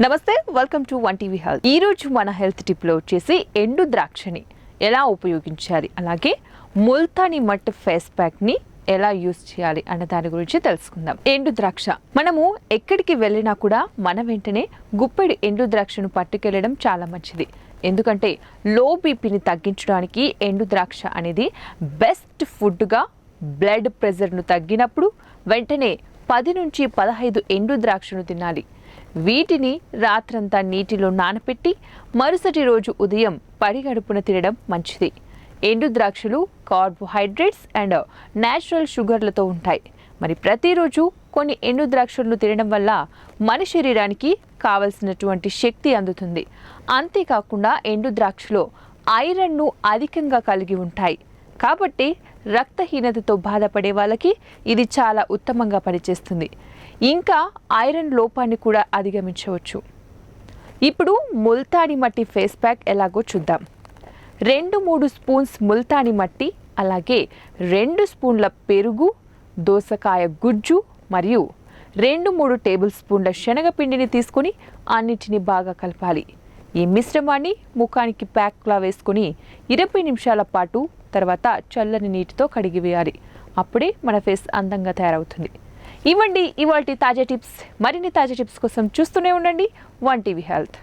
నమస్తే welcome to one TV health ఈరోజు మన హెల్త్ టిప్లో వచ్చేసి ఎండు ద్రాక్షని ఎలా ఉపయోగించాలి? అలాగే ముల్తానీ మట్ ఫేస్ ప్యాక్ని ఎలా యూస్ చేయాలి? అన్న దాని గురించి తెలుసుకుందాం. ఎండు ద్రాక్ష. మనము ఎక్కడికి వెళ్ళినా కూడా మన వెంటనే గుప్పెడు ఎండు ద్రాక్షను పట్టుకెళ్ళడం చాలా మంచిది. ఎందుకంటే లో బీపీని తగ్గించడానికి ఎండు ద్రాక్ష అనేది బెస్ట్ ఫుడ్గా బ్లడ్ ప్రెషర్ను తగ్గినప్పుడు వెంటనే పది నుంచి పదహైదు ఎండు ద్రాక్షను తినాలి. వీటిని రాత్రంతా నీటిలో నానపెట్టి మరుసటి రోజు ఉదయం పడిగడుపున తినడం మంచిది. ఎండు ద్రాక్షలు కార్బోహైడ్రేట్స్ అండ్ న్యాచురల్ షుగర్లతో ఉంటాయి. మరి ప్రతిరోజు కొన్ని ఎండు ద్రాక్షలను తినడం వల్ల మన శరీరానికి కావలసినటువంటి శక్తి అందుతుంది. అంతేకాకుండా ఎండు ద్రాక్షలో ఐరన్ను అధికంగా కలిగి ఉంటాయి. కాబట్టి రక్తహీనతతో బాధపడే వాళ్ళకి ఇది చాలా ఉత్తమంగా పనిచేస్తుంది. ఇంకా ఐరన్ లోపాన్ని కూడా అధిగమించవచ్చు. ఇప్పుడు ముల్తాని మట్టి ఫేస్ ప్యాక్ ఎలాగో చూద్దాం. రెండు మూడు స్పూన్స్ ముల్తాని మట్టి అలాగే రెండు స్పూన్ల పెరుగు దోసకాయ గుజ్జు మరియు రెండు మూడు టేబుల్ స్పూన్ల శనగపిండిని తీసుకొని అన్నిటిని బాగా కలపాలి. ఈ మిశ్రమాన్ని ముఖానికి ప్యాక్లా వేసుకొని ఇరవై నిమిషాల పాటు తర్వాత చల్లని నీటితో కడిగి వేయాలి. అప్పుడే మన ఫేస్ అందంగా తయారవుతుంది. ఇవ్వండి ఇవాటి తాజా టిప్స్. మరిన్ని తాజా టిప్స్ కోసం చూస్తూనే ఉండండి వన్ టీవీ హెల్త్.